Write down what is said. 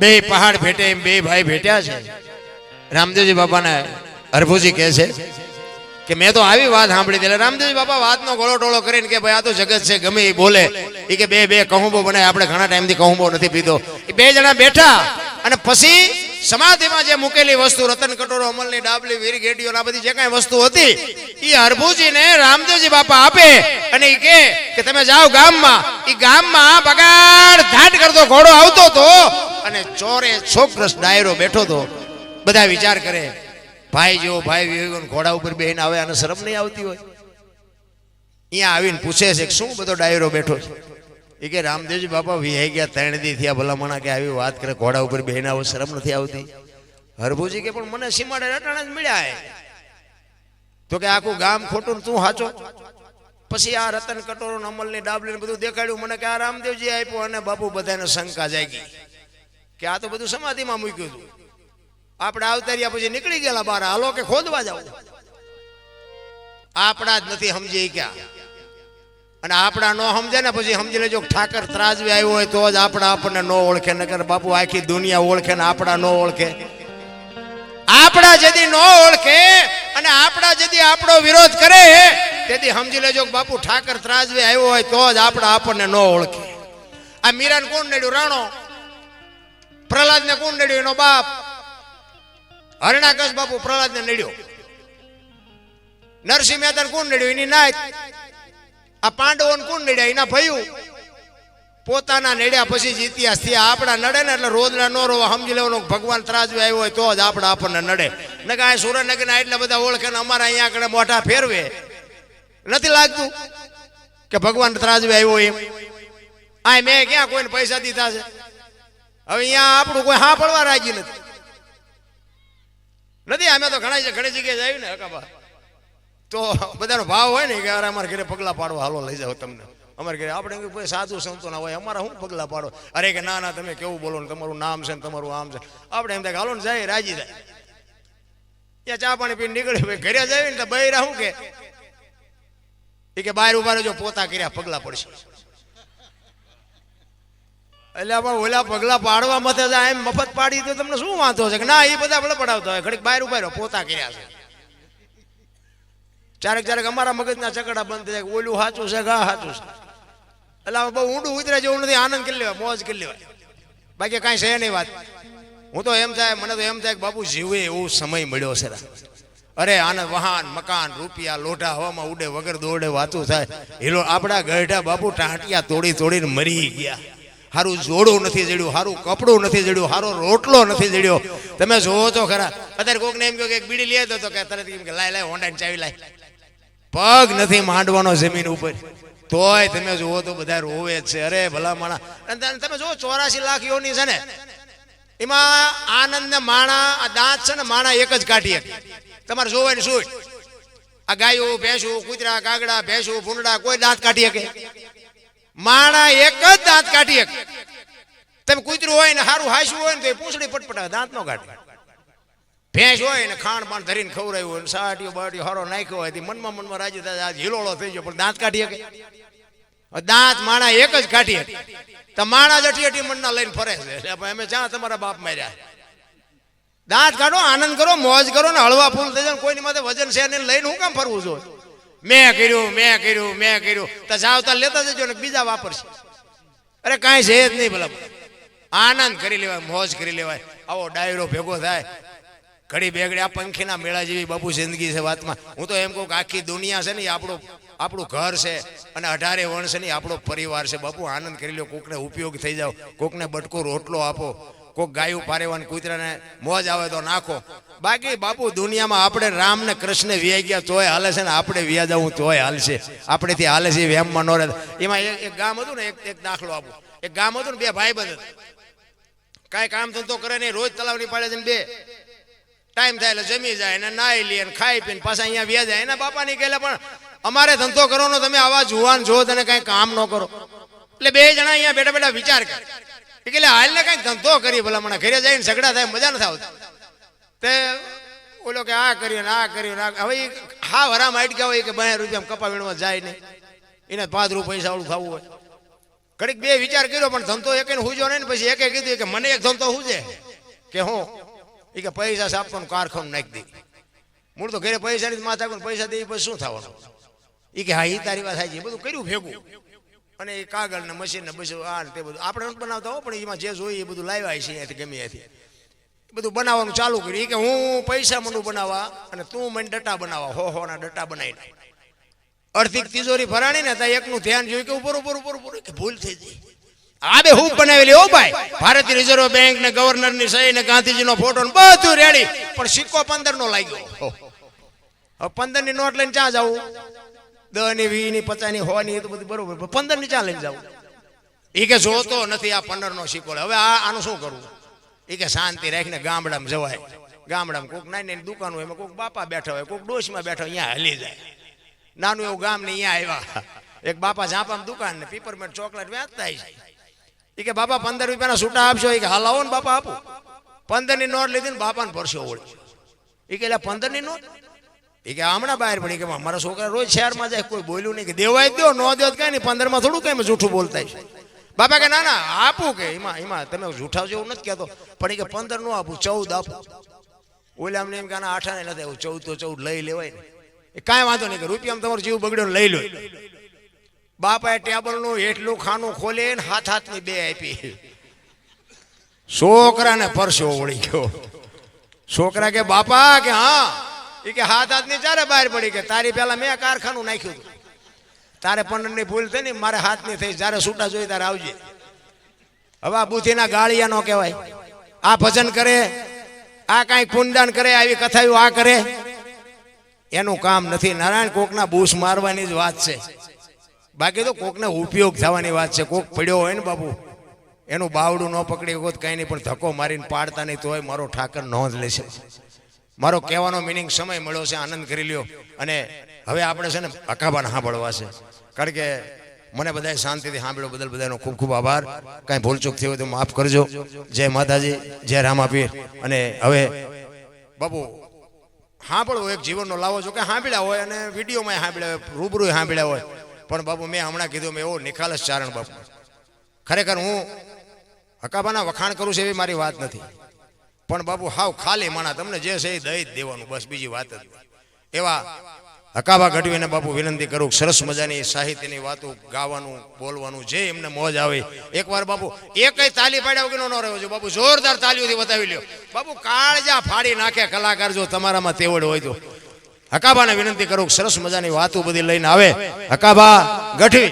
બે પહાડ ભેટે એમ બે ભાઈ ભેટ્યા છે. રામદેવજી બાપાને હરભુજી કહે છે કે, મેં તો આવી વાત સાંભળી એટલે રામદેવજી બાપા વાતનો ગોળો ટોળો કરીને કે, ભાઈ, આ તો જગત છે, ગમે એ બોલે. એ કે, બે બે કહુંબો બને આપણે ઘણા ટાઈમથી કહુંબો નથી પીધો. એ બે જણા બેઠા અને પછી સમાધિમાં જે મૂકેલી વસ્તુ, રતન કટોરો, અમલની ડાબલી, વીર ગેડીઓ આ બધી જે કાંઈ વસ્તુ હતી એ હરભુજીને રામદેવજી બાપા આપે અને એ કે કે તમે જાઓ ગામમાં. એ ગામમાં બગાડ ધાટ કરતો, ઘોડો આવતો તો અને ચોરે છોકરસ ડાયરો બેઠો હતો બધા વિચાર કરે, ભાઈ જેવો ભાઈ વિવેકો ઘોડા ઉપર બેહીને આવે અને શરમ નહીં આવતી હોય? અહીંયા આવીને પૂછે છે શું બધો ડાયરો બેઠો છે? એ કે, રામદેવજી બાપા વિહાઈ ગયા ત્રણ દી થયા, ભલામણા કે આવી વાત કરે, ઘોડા ઉપર બેહીને આવો, શરમ નથી આવતી? હરભુજી કે, પણ મને સીમાડે રટાણા જ મળ્યા તો કે, આખું ગામ ખોટું તું સાચો પછી આ રતન કટોરો ને અમલની ડાબલી બધું દેખાડ્યું, મને કે, આ રામદેવજી આપ્યો અને બાપુ બધાને શંકા જાગી. કે આ તો બધું સમાધિમાં મૂક્યું હતું. આપણે આવતાર્યા પછી નીકળી ગયેલા બહાર હાલો કે ખોદવા જાવ આપણા જ નથી સમજી ગયા અને આપણા ન સમજે ને પછી સમજી લેજો ઠાકર ત્રાજવી આવ્યો હોય તો જ આપણા આપણને ન ઓળખે નગર બાપુ આખી દુનિયા ઓળખે ને આપણા ન ઓળખે. આપણા જદી ન ઓળખે અને આપણા જદી આપણો વિરોધ કરે, તેથી સમજી લેજો કે બાપુ ઠાકર ત્રાજવી આવ્યો હોય તો જ આપણા આપણને ન ઓળખે. આ મીરાન કોણ નડ્યું? રાણો. પ્રહલાદને કોણ નડ્યું? એનો બાપ. હરણાકશ બાપુ પ્રહલાદને નડ્યો. નરસિંહ મહેતા કોણ નડ્યું? એની નાય આ પાંડવો કોણ નડ્યા? એના ભયું. પોતાના નડ્યા પછી જ ઇતિહાસ થયા. આપણા નડે ને એટલે રોજના નો રોવા. સમજી લેવાનું ભગવાન ત્રાજવે આવ્યો હોય તો જ આપણા આપણને નડે. ને કે આ સુરેન્દ્રનગરના એટલા બધા ઓળખે ને અમારા અહીંયા આગળ મોઢા ફેરવે. નથી લાગતું કે ભગવાન ત્રાજવે આવ્યો એમ. આ મેં ક્યાં કોઈને પૈસા દીધા છે? હવે અહીંયા આપણું કોઈ હા પડવા રાજી નથી. નથી, અમે તો ઘણા ઘણી જગ્યાએ આવ્યું ને હકાબા તો બધાનો ભાવ હોય ને કે અરે અમારા ઘરે પગલા પાડવા હાલો, લઈ જાઓ તમને. અમારે ઘરે આપણે કોઈ સાધુ સંતો ના હોય, અમારા શું પગલા પાડો અરે કે ના ના, તમે કેવું બોલો ને, તમારું નામ છે ને, તમારું આમ છે. આપણે એમ થાય હાલો ને, જાય, રાજી થાય. ત્યાં ચા પાણી પીને નીકળે ભાઈ ઘરે જાય ને તો બૈરા શું કે? કે બહાર ઊભા રહેજો, પોતા કર્યા, પગલા પડશે. એટલે આપણે ઓલા પગલા પાડવા મતે એમ મફત પાડી તો તમને શું વાંધો છે કે ના, એ બધા ભલે પડાવતા હોય. ઘડીક બહાર ઊભા પોતા કર્યા છે. ચારેક ચારેક અમારા મગજના ચકડા બંધ થઈ જાય. ઓલું સાચું છે ગા સાચું છે? એટલે બહુ ઊંડું ઉતરે જેવું નથી, આનંદ કરી લેવાય, મોજ કરી લેવાય. બાકી કાંઈ છે નહીં વાત. હું તો એમ થાય, મને તો એમ થાય કે બાપુ જીવે એવો સમય મળ્યો છે. અરે આનંદ વાહન મકાન, રૂપિયા, લોઢા, હવામાં ઉડે વગર દોડે વાતું થાય. હીરો આપણા ગઢા બાપુ ટાંટિયા તોડી તોડીને મરી ગયા. હારું જોડું નથી જડ્યું, હારું કપડું નથી જડ્યું, હારો રોટલો નથી જડ્યો. તમે જોવો તો ખરા. અત્યારે કોકને એમ કહ્યું કે બીડી લે તો કે તરત એમ કે, લાય લાય હોન્ડાની ચાવી લાય. પગ નથી માંડવાનો જમીન ઉપર. તોય તમે જુઓ તો બધા રોવે છે. અરે ભલા માણા તમે- જુઓ ચોરાસી લાખ યોની છે ને. એમાં આનંદ ને માણા, આ દાંત છે ને માણા એક જ કાઢી શકે. તમારે ને શું આ ગાયો ભેંસું, કૂતરા કાગડા ભેંસું ભૂંડા કોઈ દાંત કાઢી શકે. માણા એક જ દાંત કાઢી શકે તમે કૂતરું હોય ને સારું હાસ્યું હોય ને તો એ પૂંછડી પટપટા દાંત નો કાઢે. ભેંસ હોય ને ખાણ પાણ ધરીને ખવડાવ્યું હોય ને સાટીઓ બાટીઓ હારો નાખ્યો હોય મનમાં મનમાં રાજી થાય હિલોળો થઈ ગયો, પણ દાંત કાઢી શકે. દાંત માણા એક જ કાઢી તો માણા જ અટી મનના લઈને ફરે છે. અમે જ્યાં તમારા બાપ માર્યા. દાંત કાઢો, આનંદ કરો, મોજ કરો ને હળવા ફૂલ થઈ જાય કોઈની માથે વજન છે ને લઈને હું કામ ફરવું જોઈએ મેં કર્યું મેં કર્યું મેં કર્યું. તો જાવ તો લેતા જજો ને બીજા વાપરશે. અરે કાંઈ છે જ નહીં ભલા. આનંદ કરી લેવાય, મોજ કરી લેવાય. આવો ડાયરો ભેગો થાય. ઘડી બેગડી આ પંખીના મેળા જેવી બાપુ જિંદગી છે વાતમાં. હું તો એમ કહું કે આખી દુનિયા છે ને આપણું આપણું ઘર છે અને અઢારે વણ છે ને આપણો પરિવાર છે. બાપુ આનંદ કરી લો કોકને ઉપયોગ થઈ જાવ કોકને બટકો રોટલો આપો. કોક ગાયું પારેવાન કૂતરાને મોજ આવે તો નાખો. બાકી બાપુ, દુનિયામાં આપણે રામ ને કૃષ્ણ વ્યાઈ ગયા તોય હાલે છે ને આપણે વ્યા જવું તોય હાલશે આપણેથી હાલે છે, વેમમાં નો રહે. એમાં એક ગામ હતું ને, એક દાખલો આપો. એક ગામ હતું ને, બે ભાઈ બંધ કાંઈ કામ ધંધો કરે નહીં, રોજ તલાવની પાડે છે ને બે. ટાઈમ થાય એટલે જમી જાય ને નાઈ લે ને ખાઈ પીને પાછા અહીંયા વ્યા જાય. એના બાપાની કહેલા, પણ અમારે ધંધો કરવાનો, તમે આવા જુવાન જો, તને કઈ કામ ન કરો. એટલે બે જણા અહીંયા બેઠા બેઠા વિચાર કરે એ હાલને કંઈક ધંધો કરી ભલા, મને ઘરે જઈને ઝઘડા થાય, મજા નથી આવતી. તે ઓલો કે, આ કર્યું ને આ કર્યું ને હવે હા હરામ ગયા હોય કે બે રૂપિયા કપા વીણવા જાય નહીં. એને પાંચ રૂપિયા પૈસા વાળું ખાવું હોય. ઘડીક બે વિચાર કર્યો, પણ ધંધો એક હુજો નહીં ને પછી એકે કીધું કે મને એક ધંધો હુજે. કે હું? એ કે પૈસા સાપવાનું કારખાનું નાખી દે. મૂળ તો ઘરે પૈસા ની માથા પૈસા દે પછી શું થવાનું? એ કે હા એ તારી વાત થાય છે. બધું કર્યું ભેગું. અને એ કાગળ ને મશીન ને બધું આ તે બધું. આપણે બનાવતા હો, પણ એમાં જે જોઈએ એ બધું લાવ્યા છે અહીંયાથી, ગમે ત્યાંથી બધું બનાવવાનું ચાલુ કર્યું. કે હું પૈસા મંડું બનાવવા અને તું મને ડટા બનાવવા. હો હો ના ડટા બનાવીને અડધી તિજોરી ભરાણી ને ત્યાં એકનું ધ્યાન જોયું કે ઉપર ઉપર ઉપર ઉપર. કે ભૂલ થઈ ગઈ. આ બે હું બનાવેલી હો ભાઈ. ભારતીય રિઝર્વ બેંક ને ગવર્નરની સહી ને ગાંધીજીનો ફોટો ને બધું રેડી પણ સિક્કો પંદર નો લાગ્યો. પંદરની નોટ લઈને ક્યાં જવું ની વી ની પચાસની ની એ તો બધું બરોબર. પંદરની ચા લઈને એ કે જોતો નથી આ પંદર નો શીખોડે હવે આ આનું શું કરવું? એ કે શાંતિ રાખીને ગામડામાં જવાય. ગામડામાં કોઈક નાની નાની દુકાન હોય, એમાં કોઈક બાપા બેઠા હોય, કોઈક ડોશમાં બેઠા હોય અહીંયા હલી જાય. નાનું એવું ગામ ને અહીંયા આવ્યા. એક બાપા ઝાપામાં દુકાન ને પીપરમેન્ટ ચોકલેટ વેચતા છે. એ કે બાપા પંદર રૂપિયાના છૂટા આપશો? એ કે હાલાવો ને બાપા આપો. પંદરની નોટ લીધી ને બાપાને ભરશો ઓળી એ કે પંદરની નોટ? કે હમણાં બહાર પડી કે મારા છોકરા રોજ શહેરમાં જાય, કોઈ બોલ્યું નહીં કે દેવાય દો ન દો કઈ નહીં પંદરમાં થોડું કઈ જૂઠું બોલતા છે બાપા કે, ના ના, આપું કે, એમાં એમાં તમે જૂઠા જેવું નથી કહેતો, પણ એ કે પંદરનું આપું, ચૌદ આપું. ઓલે એમ કે આઠા નથી આવું ચૌદ તો ચૌદ લઈ લેવાય ને. એ કાંઈ વાંધો નહીં કે રૂપિયામાં તમારો જીવ બગડ્યો લઈ લો. બાપાએ ટેબલનું, એટલું ખાનું ખોલે ને હાથ હાથની બે આપી. છોકરાને પરસો વળી ગયો. છોકરા કે, બાપા, કે હા એ કે હાથ હાથની ચારે બહાર પડી કે તારી પહેલા મેં કારખાનું નાખ્યું તારે પંદરની ભૂલ થઈ ને મારે હાથની થઈ. જ્યારે છૂટા જોઈ ત્યારે આવજે. હવે આ બુથીના ગાળિયા નો કહેવાય. આ ભજન કરે, આ કાંઈ કુંડાન કરે, આવી કથાઓ આ કરે. એનું કામ નથી. નારાયણ કોકના બૂસ મારવાની જ વાત છે. બાકી તો કોકને ઉપયોગ થવાની વાત છે. કોક પડ્યો હોય ને બાબુ એનું બાવડું ન પકડી હોત કઈ નહીં, પણ ધક્કો મારીને પાડતા નહીં તોય મારો ઠાકર નોંધ લેશે. મારો કહેવાનો મિનિંગ સમય મળ્યો છે, આનંદ કરી લ્યો. અને હવે આપણે છે ને અકાબાને સાંભળવા છે. કારણ કે મને બધાએ શાંતિથી સાંભળ્યો, બદલ બધાનો ખૂબ ખૂબ આભાર. કાંઈ ભૂલચૂક થઈ હોય તો માફ કરજો. જય માતાજી, જય રામાપીર. અને હવે બાબુ સાંભળવો એક જીવનનો લાવો છો કે સાંભળ્યા હોય અને વિડીયોમાં સાંભળ્યા હોય રૂબરૂ સાંભળ્યા હોય. પણ બાબુ મેં હમણાં કીધું, મેં એવો નિખાલસ ચારણ બાપુ. ખરેખર હું હકાબાના વખાણ કરું છું એવી મારી વાત નથી. પણ બાબુ હાવ ખાલી માણા, તમને જે છે એ દઈ જ દેવાનું, બસ બીજી વાત જ એવા હકાવા ગઢવીને બાપુ વિનંતી કરું, સરસ મજાની સાહિત્યની વાતો ગાવાનું, બોલવાનું, જે એમને મોજ આવે. એકવાર બાપુ, એકય તાલી પાડ્યા વગરનો ન રહ્યો છે બાપુ જોરદાર તાલીઓથી બતાવી લ્યો. બાપુ, કાળજા ફાડી નાખે કલાકાર જો તમારામાં તેવડ હોય તો. હકાબાને વિનંતી કરું, સરસ મજાની વાતો બધી લઈને આવે. હકાબા ગઢવી